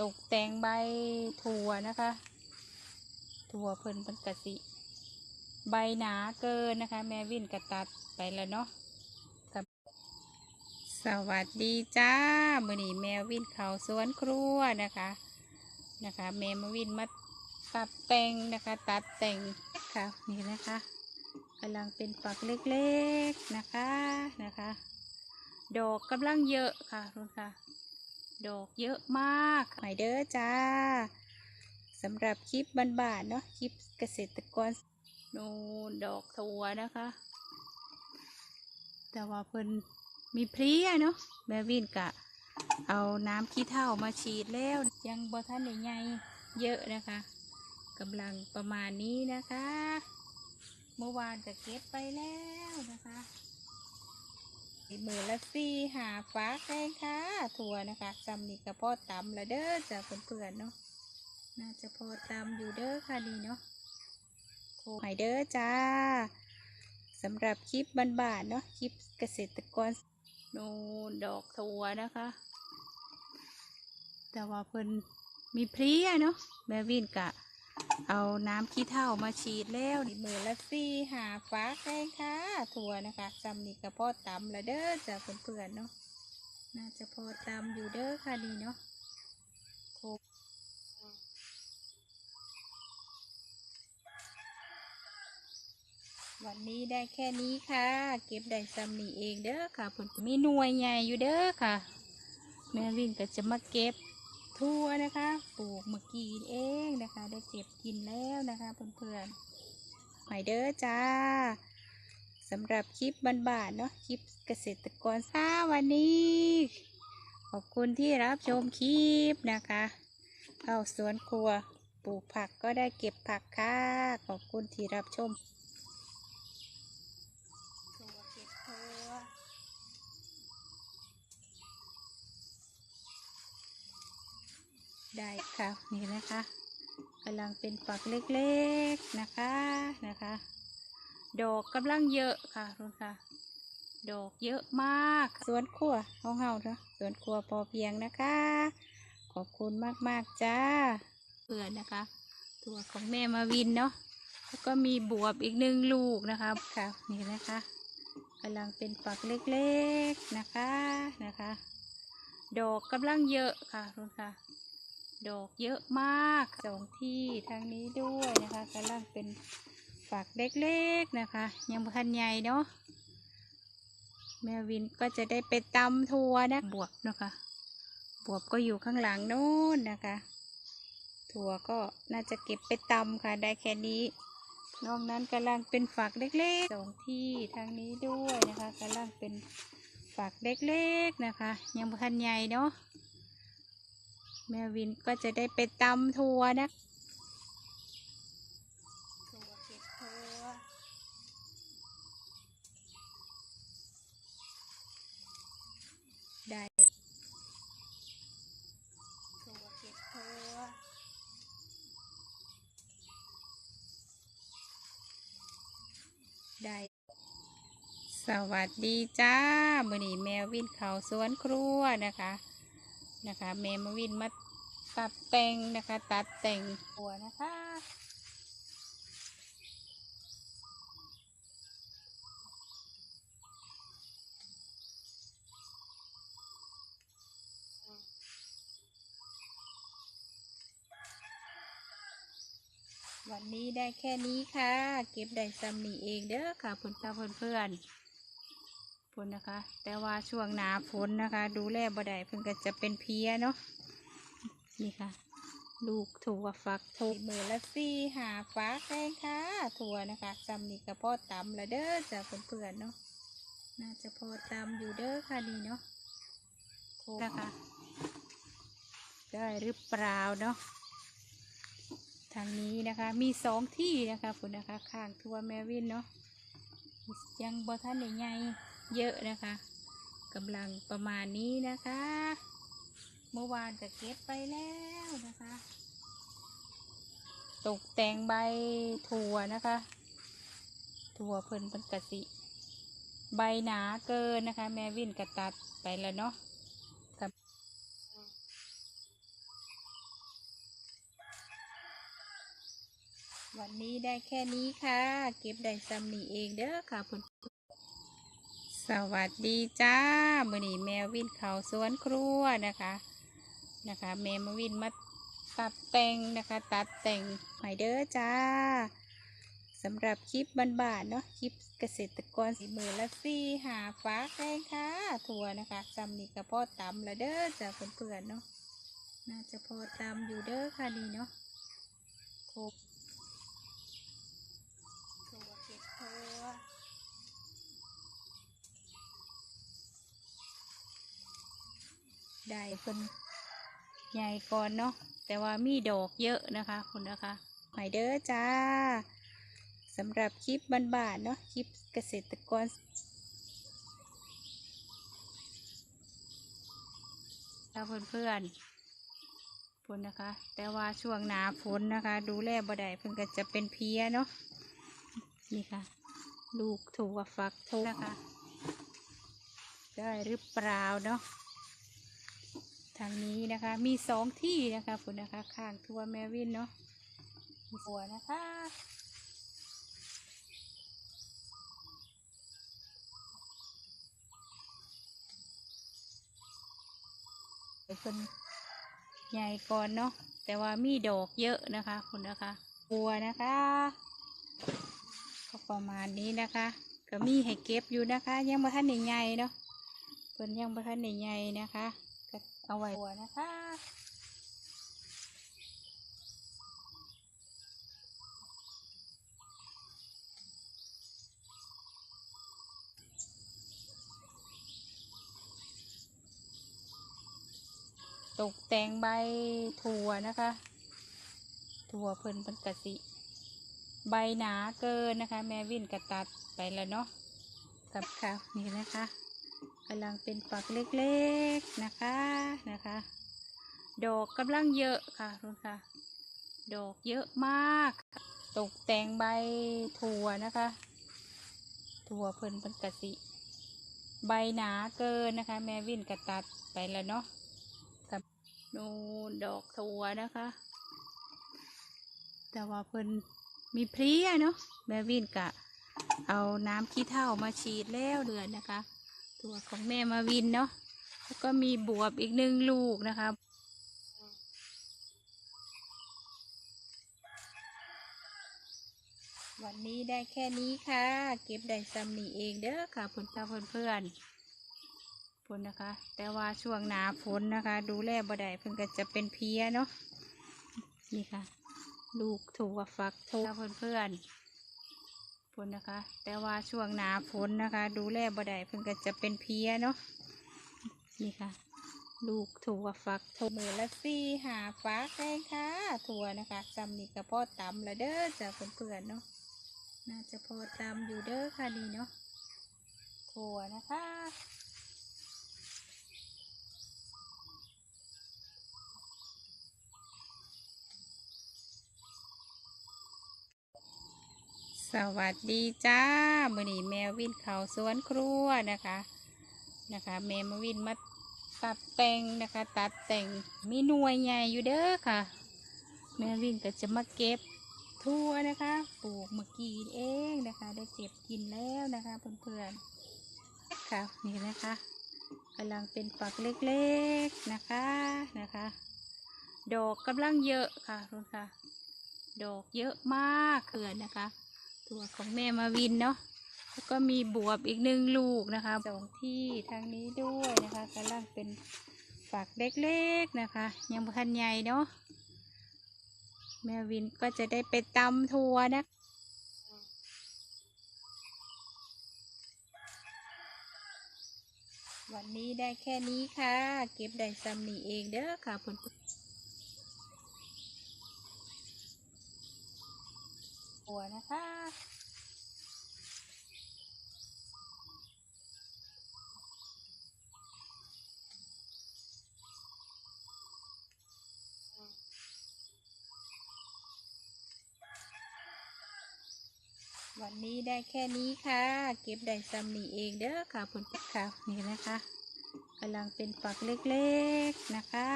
ตกแต่งใบถั่วนะคะ ถั่วเพิ่นเป็นกะสิ ใบหนาเกินนะคะ แม่วินกระตัดไปแล้วเนาะสวัสดีจ้ามือนี้แมววินเขาสวนครัวนะคะนะคะ แม่มาวินมาตัดแต่งนะคะ ตัดแต่งค่ะนี่นะคะกำลังเป็นฝักเล็กๆนะคะนะคะ ดอกกำลังเยอะค่ะทุกค่ะ ดอกเยอะมากหมายเด้อจ้าสำหรับคลิปบานๆเนาะคลิปเกษตรกรนูนดอกถั่วนะคะ แต่ว่าเพิ่นมีเพลี้ยเนาะแม่วินกะ เอาน้ำขี้เถ้ามาฉีดแล้ว ยังบ่ท่านใหญ่ๆเยอะนะคะกำลังประมาณนี้นะคะ เมื่อวานก็เก็บไปแล้วนะคะ มือละสี่หาฟ้าแข้งค่ะถั่วนะคะจำนี่กระเพาะตำละเด้อจ้ะเพื่อนๆเนาะน่าจะพอตำอยู่เด้อค่ะนี่เนาะโทรให้เด้อจ้าสำหรับคลิปบานๆเนาะคลิปเกษตรกรนูนดอกถั่วนะคะ แต่ว่าเพิ่นมีเพลี้ยเนาะแม่วินกะ เอาน้ำขี้เถ้ามาฉีดแล้วมือละสี่หาฟ้าแข้งค่ะถั่วนะคะจำนี่กระเพาะตำละเด้อจ้ะเพื่อนๆเนาะน่าจะพอตำอยู่เด้อค่ะนี่เนาะวันนี้ได้แค่นี้ค่ะ เก็บได้ซ้ำนี่เองเด้อค่ะเพิ่นมีหน่วยใหญ่อยู่เด้อค่ะ แม่วินก็จะมาเก็บ ทั่วนะคะ ปลูกเมื่อกี้เองนะคะ ได้เก็บกินแล้วนะคะเพื่อนๆหอยเด้อจ้าสำหรับคลิปบานๆเนาะคลิปเกษตรกรค่ะวันนี้ ขอบคุณที่รับชมคลิปนะคะเข้าสวนครัวปลูกผักก็ได้เก็บผักค่ะ ขอบคุณที่รับชมถั่วเก็บถั่ว ได้ค่ะนี่นะคะกำลังเป็นฝักเล็กๆนะคะนะคะ ดอกกำลังเยอะค่ะทุกค่ะ ดอกเยอะมาก สวนครัวของเฮาเนาะสวนครัวพอเพียงนะคะ ขอบคุณมากๆจ้าเพื่อนนะคะ ตัวของแม่มาวินเนาะแล้วก็มีบวบอีกหนึ่งลูกนะคะค่ะนี่นะคะกำลังเป็นฝักเล็กๆนะคะนะคะ ดอกกำลังเยอะค่ะทุกค่ะ ดอกเยอะมากสองที่ทางนี้ด้วยนะคะกำลังเป็นฝักเล็กๆนะคะ ยังบ่ทันใหญ่เนาะแม่วินก็จะได้ไปตำทัวนะบวบนะคะบวบก็อยู่ข้างหลังโน้นนะคะ ถั่วก็น่าจะเก็บไปตำค่ะได้แค่นี้นอกนั้นกำลังเป็นฝักเล็กๆสองที่ทางนี้ด้วยนะคะกำลังเป็นฝักเล็กๆนะคะ ยังบ่ทันใหญ่เนาะ แม่วินก็จะได้ไปตำทัวนะทักได้ทัวเก็บทัวได้ สวัสดีจ้ามือนี้แมววินเขาสวนครัวนะคะ นะคะแมมาวินมาตัดแต่งนะคะ ตัดแต่งหัวนะคะวันนี้ได้แค่นี้ค่ะ เก็บได้ซ้ำนี่เองเด้อค่ะเพื่อนตาเพื่อนเพื่อนๆ ฝนนะคะ แต่ว่าช่วงหนาฝนนะคะ ดูแลบ่ได้เพิ่นก็จะเป็นเพี้ยเนาะนี่ค่ะ ลูกถั่วฟักถั่วมือละสี่หาฟ้าแข้งค่ะ ถั่วนะคะจำนี่กระพาะตำละเด้อจ้ะเพื่อนๆเนาะน่าจะพอตำอยู่เด้อค่ะนี่เนาะโทรนะคะได้หรือเปล่าเนาะทางนี้นะคะมีสองที่นะคะคุณนะคะข้างทัวแมวินเนาะยังบอท่านใหญ่ เยอะนะคะกำลังประมาณนี้นะคะ เมื่อวานจะเก็บไปแล้วนะคะ ตกแต่งใบถั่วนะคะ ถั่วเพิ่นเป็นกะสิใบหนาเกินนะคะ แม่วินกระตัดไปแล้วเนาะวันนี้ได้แค่นี้ค่ะ เก็บได้ซัมนี่เองเด้อค่ะเพื่อน สวัสดีจ้ามือนี้แมววินเขาสวนครัวนะคะนะคะแมวมาวินมาตัดแต่งนะคะ ตัดแต่งใหม่เด้อจ้าสำหรับคลิปบ้านๆเนาะคลิปเกษตรกรสีมือละสี่หาฟ้าแกงค่ะถั่วนะคะจำนี่กระพาะตำละเด้อจ้าเพื่อนๆเนาะน่าจะพอตำอยู่เด้อค่ะนี่เนาะครบ ถั่วเก็บถั่ว ได้คนใหญ่ก่อนเนาะแต่ว่ามีดอกเยอะนะคะคุณนะคะหอยเด้อจ้าสำหรับคลิปบ้านๆเนาะคลิปเกษตรกรแล้วเพื่อนๆฝนนะคะ แต่ว่าช่วงหนาฝนนะคะ ดูแลบ่ได้เพิ่นก็จะเป็นเพี้ยเนาะนี่ค่ะ ลูกถั่วฟักถั่วนะคะ ได้หรือเปล่าเนาะ ทางนี้นะคะ มีสองที่นะคะคุณนะคะ ข้างทัวแมวินเนาะหัวนะคะเป็นใหญ่ก่อนเนาะแต่ว่ามีดอกเยอะนะคะคุณนะคะบัวนะคะก็ประมาณนี้นะคะ ก็มีให้เก็บอยู่นะคะ ยังบ่ทันใหญ่ๆเนาะเพิ่นยังบ่ทันใหญ่ๆนะคะ เอาไว้หัวนะคะตกแต่งใบถั่วนะคะ ถั่วเพิ่นเป็นกะสิ ใบหนาเกินนะคะ แม่วินกระตัดไปแล้วเนาะกับค่ะนี่นะคะ กำลังเป็นฝักเล็กๆนะคะนะคะ ดอกกำลังเยอะค่ะทุกค่ะ ดอกเยอะมาก ตกแต่งใบถั่วนะคะ ถั่วเพิ่นเป็นกะสิ ใบหนาเกินนะคะ แม่วินกระตัดไปแล้วเนาะกับนูดอกถั่วนะคะ แต่ว่าเพิ่นมีเพลี้ยเนาะแม่วินกะเอาน้ำขี้เถ้ามาฉีดแล้วเดือนนะคะ ตัวของแม่มาวินเนาะแล้วก็มีบวบอีกหนึ่งลูกนะคะวันนี้ได้แค่นี้ค่ะ เก็บได้ซ้ำนี่เองเด้อค่ะเพื่อนเพื่อนเพื่อนๆฝนนะคะ แต่ว่าช่วงหนาฝนนะคะ ดูแลบ่ได้เพิ่นก็จะเป็นเพี้ยเนาะนี่ค่ะ ลูกถั่วฟักถั่วเพื่อนเพื่อน ฝนนะคะ แต่ว่าช่วงหนาฝนนะคะ ดูแลบ่ได้เพิ่งก็จะเป็นเพี้ยเนาะนี่ค่ะ ลูกถั่วฟักถั่วมือละซี่หาฟ้าแองค่ะถั่วนะคะจำนี่กระเพาะตำละเด้อจ้ะเพื่อนๆเนาะน่าจะพอตามอยู่เด้อค่ะนี่เนาะถั่วนะคะ สวัสดีจ้ามือนี้แมววินเขาสวนครัวนะคะนะคะ แมวมาวินมาตัดแต่งนะคะ ตัดแต่งมีหน่วยใหญ่อยู่เด้อค่ะ แมววินก็จะมาเก็บทั่วนะคะ ปลูกเมื่อกี้เองนะคะ ได้เก็บกินแล้วนะคะเพื่อนๆค่ะนี่นะคะกำลังเป็นฝักเล็กๆนะคะนะคะ ดอกกำลังเยอะค่ะทุกค่ะ ดอกเยอะมากเขื่อนนะคะ ตัวของแม่มาวินเนาะแล้วก็มีบวบอีกหนึ่งลูกนะคะสองที่ทางนี้ด้วยนะคะกำลังเป็นฝักเล็กๆนะคะ ยังบ่ทันใหญ่เนาะแม่วินก็จะได้ไปตำทัวนะวันนี้ได้แค่นี้ค่ะ เก็บได้ซ้ำนี่เองเด้อค่ะเพื่อนหัวนะคะ วันนี้ได้แค่นี้ค่ะ เก็บได้ซ้ำนี่เองเด้อค่ะเพื่อนๆค่ะนี่นะคะกำลังเป็นฝักเล็กๆนะคะ